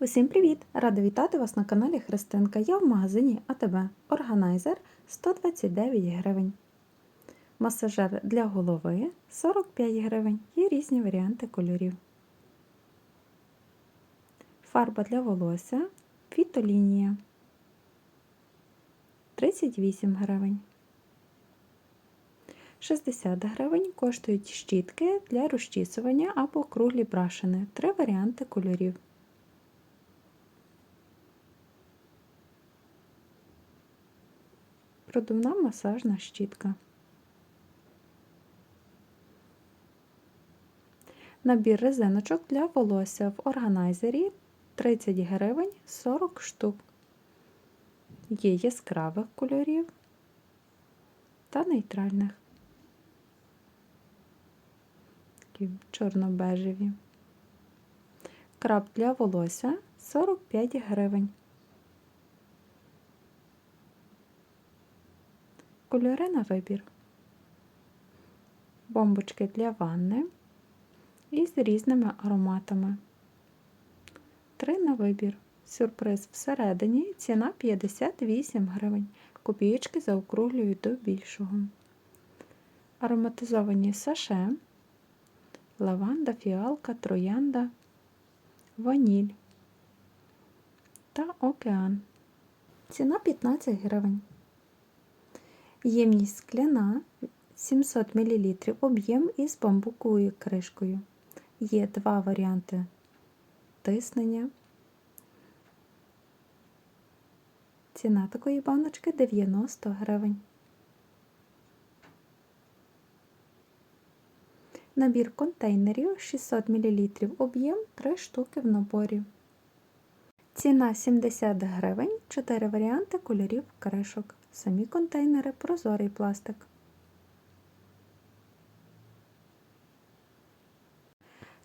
Усім привіт! Рада вітати вас на каналі Христинка. Я в магазині АТБ. Органайзер 129 гривень. Масажер для голови 45 гривень. Є різні варіанти кольорів. Фарба для волосся фітолінія 38 гривень. 60 гривень коштують щітки для розчісування або круглі брашини. Три варіанти кольорів. Продувна масажна щітка. Набір резиночок для волосся в органайзері 30 гривень 40 штук. Є яскравих кольорів та нейтральних. Такі чорно-бежеві. Краб для волосся 45 гривень. Кольори на вибір. Бомбочки для ванни із різними ароматами. Три на вибір. Сюрприз всередині. Ціна 58 гривень. Копієчки заокруглюють до більшого. Ароматизовані саше, лаванда, фіалка, троянда, ваніль та океан. Ціна 15 гривень. Ємність скляна 700 мл об'єм із бамбуковою кришкою. Є два варіанти тиснення. Ціна такої баночки 90 гривень. Набір контейнерів 600 мл об'єм 3 штуки в наборі. Ціна 70 гривень, 4 варіанти кольорів кришок. Самі контейнери прозорий пластик.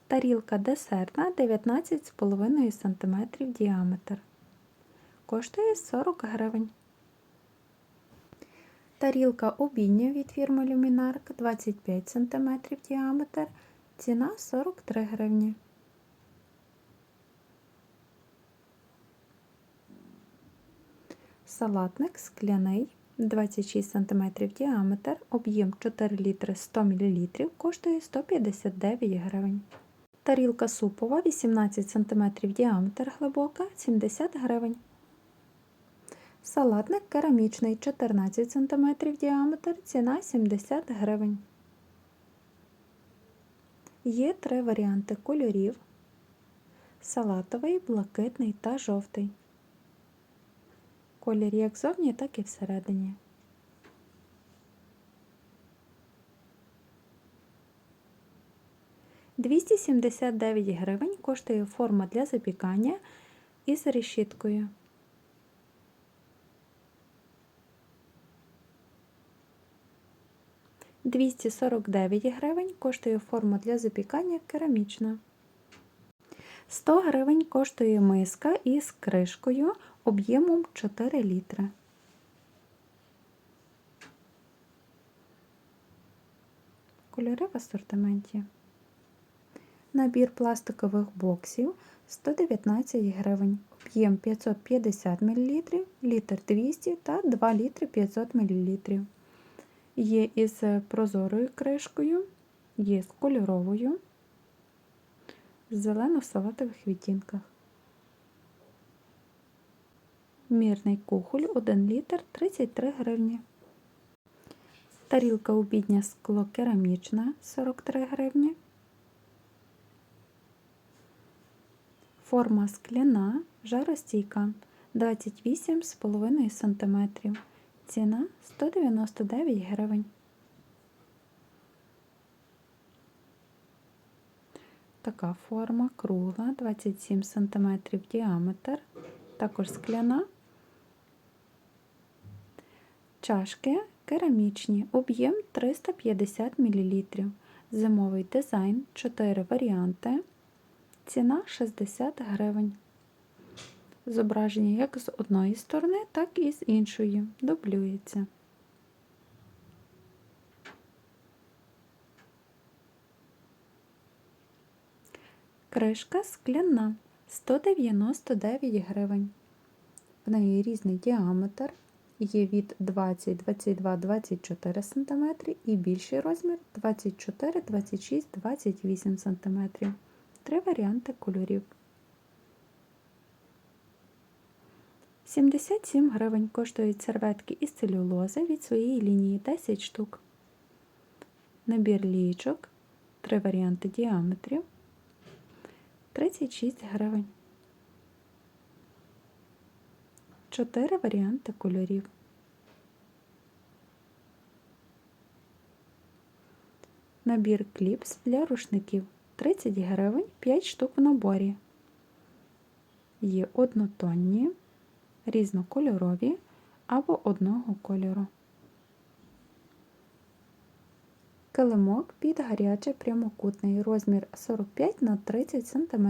Тарілка десертна 19,5 см діаметр. Коштує 40 гривень. Тарілка обідня від фірми Luminark 25 см діаметр. Ціна 43 гривні. Салатник скляний 26 см діаметр, об'єм 4 літри 100 мл, коштує 159 гривень. Тарілка супова 18 см діаметр глибока 70 гривень. Салатник керамічний 14 см діаметр, ціна 70 гривень. Є три варіанти кольорів: салатовий, блакитний та жовтий. Колір як зовні, так і всередині. Двісті сімдесят дев'ять гривень коштує форма для запікання із решіткою. Двісті сорок дев'ять гривень коштує форма для запікання керамічна. 100 гривень коштує миска із кришкою об'ємом 4 літри. Кольори в асортименті. Набір пластикових боксів 119 гривень, об'єм 550 мл, літр 200 та 2 літри 500 мл. Є із прозорою кришкою, є з кольоровою, з зелено-салатових відтінках. Мірний кухоль 1 літр 33 гривні. Тарілка обідня скло керамічна 43 гривні. Форма скляна, жаростійка 28,5 см. Ціна 199 гривень. Така форма кругла 27 см діаметр, також скляна. Чашки керамічні, об'єм 350 мл. Зимовий дизайн 4 варіанти. Ціна 60 гривень. Зображення як з одної сторони, так і з іншої. Дублюється. Кришка скляна 199 гривень. В неї різний діаметр. Є від 20, 22, 24 см і більший розмір 24, 26, 28 см. Три варіанти кольорів. 77 гривень коштують серветки із целюлози від своєї лінії 10 штук. Набір лічок, три варіанти діаметрів 36 гривень. 4 варіанти кольорів. Набір кліпс для рушників 30 гривень 5 штук в наборі. Є однотонні, різнокольорові або одного кольору. Килимок під гарячий прямокутний розмір 45 на 30 см.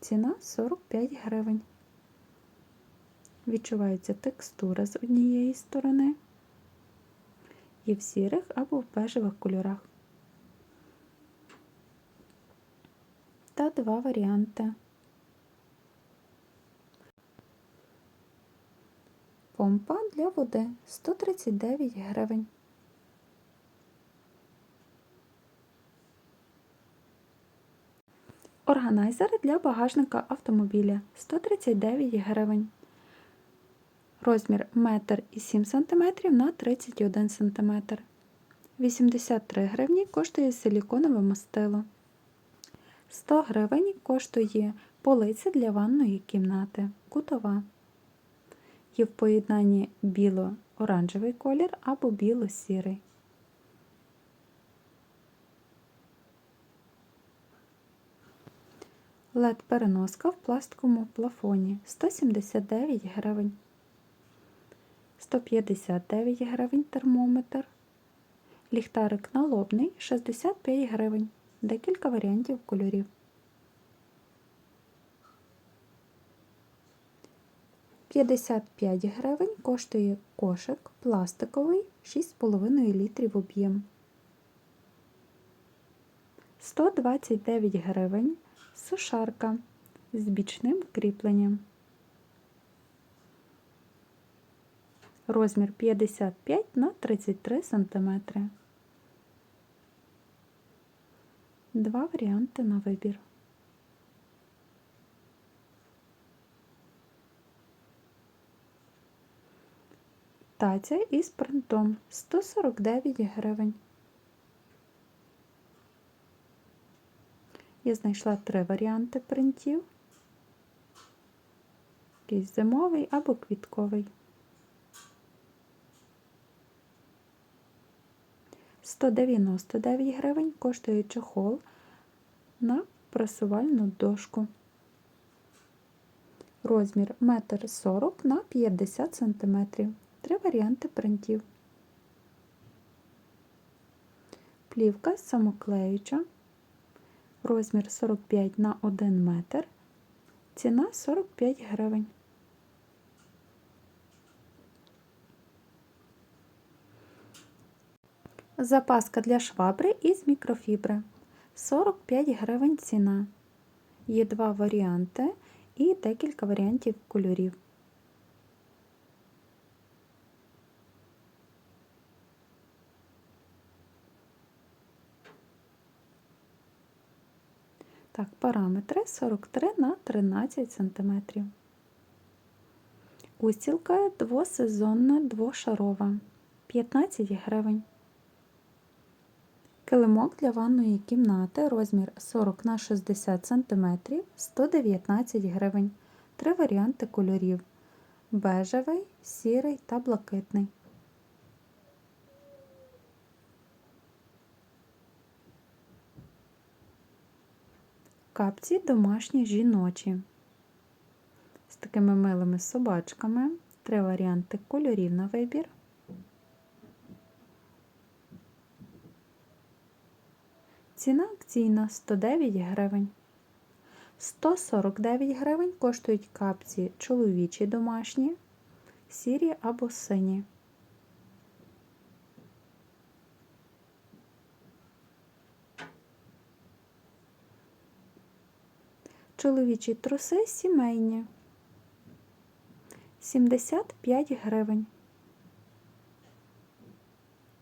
Ціна 45 гривень. Відчувається текстура з однієї сторони і в сірих або в бежевих кольорах. Та два варіанти. Помпа для води 139 гривень. Органайзер для багажника автомобіля 139 гривень. Розмір 1,7 см на 31 см. 83 гривні коштує силіконове мастило. 100 гривень коштує полиця для ванної кімнати. Кутова. Є в поєднанні біло-оранжевий колір або біло-сірий. led переноска в пластиковому плафоні 179 гривень. 159 гривень термометр. Ліхтарик налобний 65 гривень. Декілька варіантів кольорів. П'ятдесят гривень коштує кошик пластиковий 6,5 літрів об'єм. 129 гривень сушарка з бічним кріпленням. Розмір 55 на 33 см. Два варіанти на вибір. Таця із принтом 149 гривень. Я знайшла три варіанти принтів. Якийсь зимовий або квітковий. 199 гривень коштує чохол на просувальну дошку. Розмір 1,40 на 50 см. Три варіанти принтів. Плівка самоклеюча розмір 45 на 1 метр, ціна 45 гривень. Запаска для швабри із мікрофібри 45 гривень ціна. Є два варіанти і декілька варіантів кольорів. Так, параметри 43 на 13 см. Устілка двосезонна двошарова 15 гривень. Килимок для ванної кімнати розмір 40 на 60 см 119 гривень. Три варіанти кольорів: бежевий, сірий та блакитний. Капці домашні жіночі. З такими милими собачками. Три варіанти кольорів на вибір. Ціна акційна 109 гривень. 149 гривень коштують капці чоловічі домашні, сірі або сині. Чоловічі труси сімейні 75 гривень.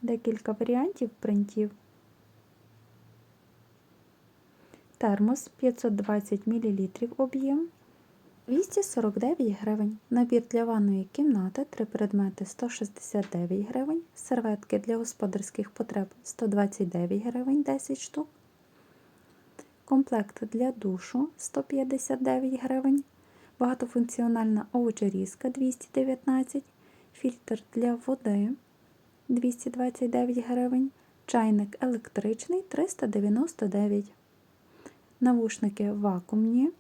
Декілька варіантів принтів. Термос 520 мл об'єм 249 гривень. Набір для ванної кімнати 3 предмети 169 гривень. Серветки для господарських потреб 129 гривень 10 штук. Комплект для душу 159 гривень. Багатофункціональна овочерізка 219 фільтр для води 229 гривень. Чайник електричний 399 Навушники вакуумні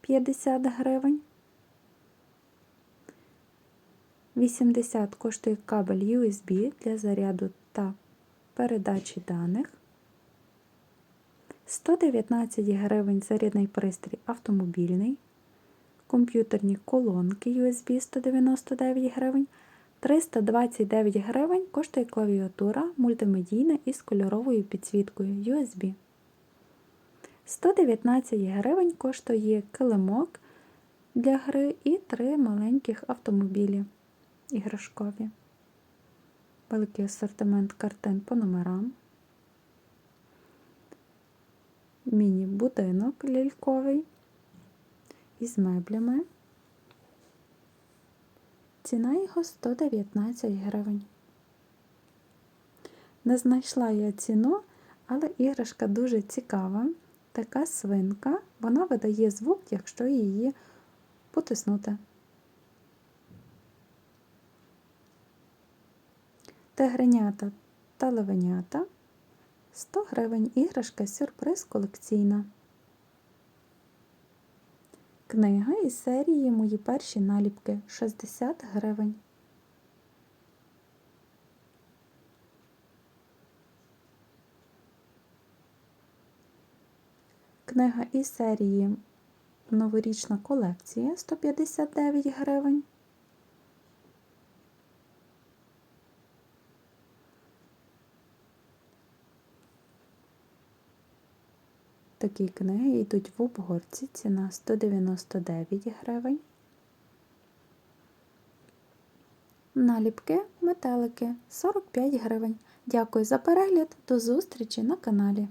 50 гривень. 80 коштує кабель USB для заряду та передачі даних. 119 гривень зарядний пристрій автомобільний. Комп'ютерні колонки USB 199 гривень. 329 гривень коштує клавіатура мультимедійна із кольоровою підсвіткою USB. 119 гривень коштує килимок для гри і три маленьких автомобілі іграшкові. Великий асортимент картин по номерам. Міні-будинок ляльковий із меблями. Ціна його 119 гривень. Не знайшла я ціну, але іграшка дуже цікава. Така свинка, вона видає звук, якщо її потиснути. Тигренята та левенята 100 гривень іграшка сюрприз колекційна. Книга із серії Мої перші наліпки 60 гривень. Книга із серії Новорічна колекція 159 гривень. Такі книги йдуть в обгорці, ціна 199 гривень. Наліпки, метелики 45 гривень. Дякую за перегляд, до зустрічі на каналі.